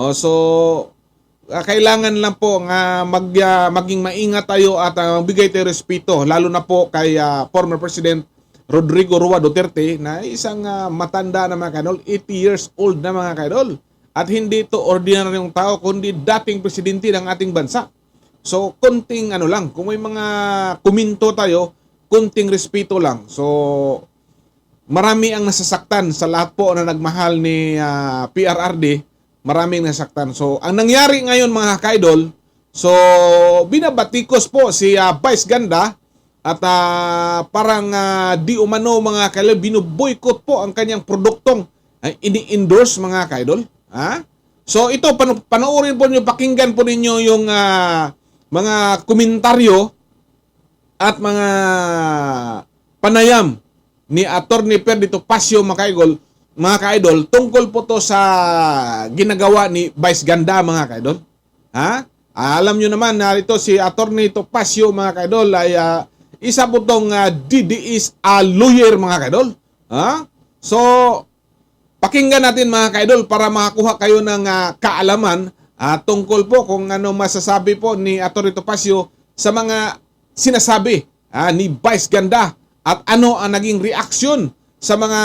Oh, so ah, kailangan lang po nga mag ah, maging maingat tayo at ah, magbigay tayo respeto lalo na po kay ah, former President Rodrigo Rua Duterte na isang ah, matanda na mga kaidol, 80 years old na mga kaidol. At hindi ito ordinaryong tao kundi dating presidente ng ating bansa. So, konting ano lang, kung may mga kuminto tayo, konting respeto lang. So, marami ang nasasaktan sa lahat po na nagmahal ni ah, PRRD, maraming nasaktan. So, ang nangyari ngayon mga kaidol, so binabatikos po si ah, Vice Ganda at ah, parang ah, di umano mga kaidol, binuboykot po ang kanyang produktong ay ini-endorse mga kaidol. Ha? So ito, pan- panoorin po niyo, pakinggan po ninyo yung ah, mga komentaryo at mga panayam ni Attorney Perdito Pasio mga kaidol, mga kaidol, tungkol po to sa ginagawa ni Vice Ganda mga kaidol. Ha? Alam nyo naman na ito si Attorney Topacio mga kaidol ay ah, isa po tong uh, DDIS a lawyer mga kaidol. Ha? So, pakinggan natin mga kaidol para makakuha kayo ng ah, kaalaman ah, tungkol po kung ano masasabi po ni Atty. Topacio sa mga sinasabi ah, ni Vice Ganda at ano ang naging reaksyon sa mga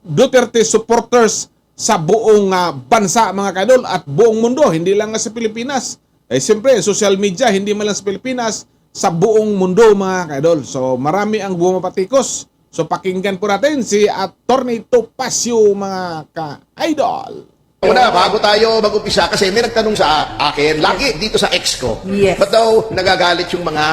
Duterte supporters sa buong ah, bansa mga kaidol at buong mundo, hindi lang nga sa Pilipinas. Eh siyempre, social media, hindi man lang sa Pilipinas, sa buong mundo mga kaidol. So marami ang bumapatikos. So pakinggan po natin si Attorney Topacio mga ka-idol. Una, bago tayo mag-umpisa, kasi may nagtanong sa akin, lagi dito sa ex ko, Yes. ba't daw nagagalit yung mga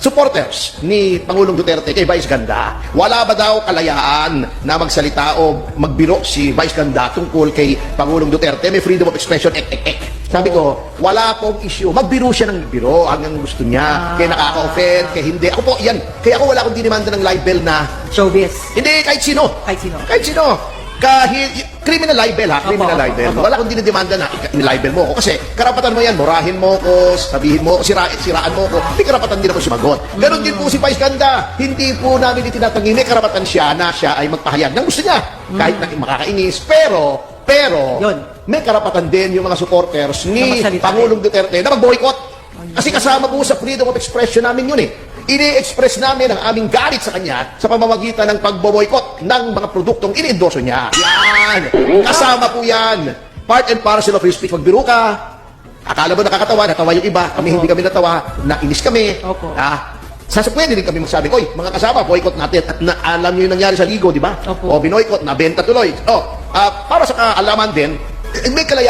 supporters ni Pangulong Duterte kay Vice Ganda? Wala ba daw kalayaan na magsalita o magbiro si Vice Ganda tungkol kay Pangulong Duterte? May freedom of expression, ek, ek, ek. Sabi ko, wala pong issue. Magbiro siya ng biro hanggang gusto niya. Kaya nakaka-offend, kaya hindi. Ako po, yan. Kaya ako wala akong dinimanda ng libel na Showbiz. hindi, kahit sino. Kahit sino. Kahit sino. Kahit, criminal libel ha, criminal opo, libel. opo. Wala akong dinidemanda na libel mo ako. Kasi karapatan mo yan, murahin mo ko, sabihin mo, sira, siraan mo ko. May karapatan din ako sumagot. Ganon din po si Vice Ganda. Hindi po namin itinatanggi. May karapatan siya na siya ay magpahayag ng gusto niya. Kahit na makakainis. Pero, pero, Yun. may karapatan din yung mga supporters Na ni magsalita Pangulong Duterte na mag-boycott. Kasi kasama po sa freedom of expression namin yun eh. Ini-express namin ang aming galit sa kanya sa pamamagitan ng pagboboykot ng mga produktong ini-endorso niya. Yan! Kasama po yan. Part and parcel of his speech. Magbiro ka. Akala mo nakakatawa, natawa yung iba. Kami hindi kami natawa. Nainis kami. Opo. Ah, sa pwede din kami magsabi, Oy, mga kasama, boycott natin. At na, alam niyo yung nangyari sa Ligo, di ba? Opo. O binoykot, nabenta tuloy. O, ah, para sa kaalaman din, eh, may kalaya